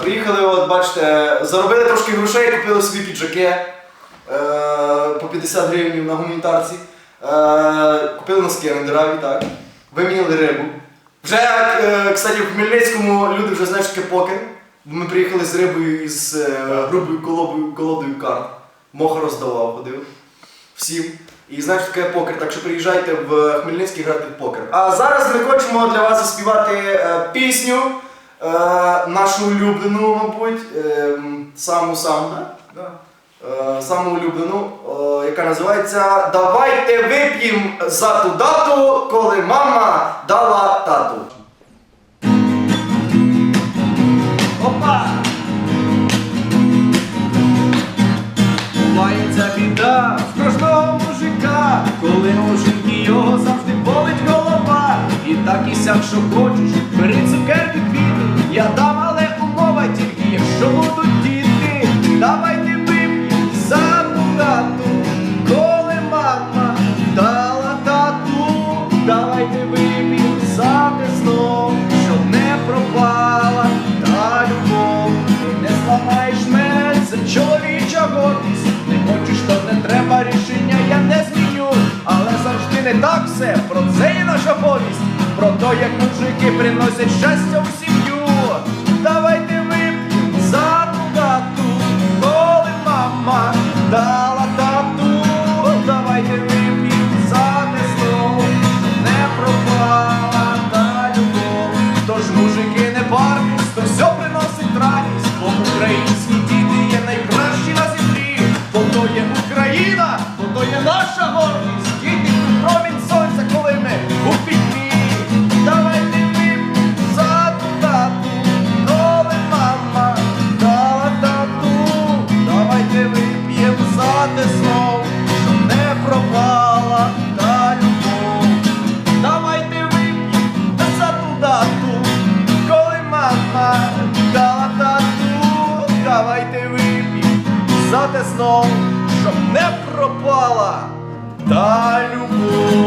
Приїхали, от бачите, заробили трошки грошей, купили собі піджаки е, по 50 гривень на гуманітарці. Е, купили носки рендераві, так. Виміняли рибу. Вже, е, кстати, в Хмельницькому люди вже знають, таке покер. Бо ми приїхали з рибою і з е, грубою колодою, колодою карт. Моха роздавав, ходив. Всім. І знаєш, таке покер, так що приїжджайте в Хмельницький грати в покер. А зараз ми хочемо для вас заспівати е, пісню. Е, нашу улюблену, мабуть, е, саму саму, да? е, саму улюблену, яка називається Давайте вип'ємо за ту дату, коли мама дала тату. Опа! Бувається біда з кожного мужика, коли у жінки його завжди болить голова. І так і сяк, що хочеш, бери цукерки. Я дам, але умова тільки, якщо будуть діти. Давайте вип'ємо за ту дату, коли мама дала тату. Давайте вип'ємо за весну, щоб не пропала та любов. Ти не зламаєш мене, це чоловіча гордість. Не хочеш, то не треба рішення, я не зміню. Але завжди не так все, про це є наша повість. Про те, як мужики приносять щастя у є Україна, бо то є наша гордість. Діти промінь сонця, коли ми у пітьмі. Давайте вип'ємо за ту дату, коли мама дала тату. Давайте вип'ємо за те слово, щоб не пропала та любов. Давайте вип'ємо за ту дату, коли мама знов, щоб не пропала та любов.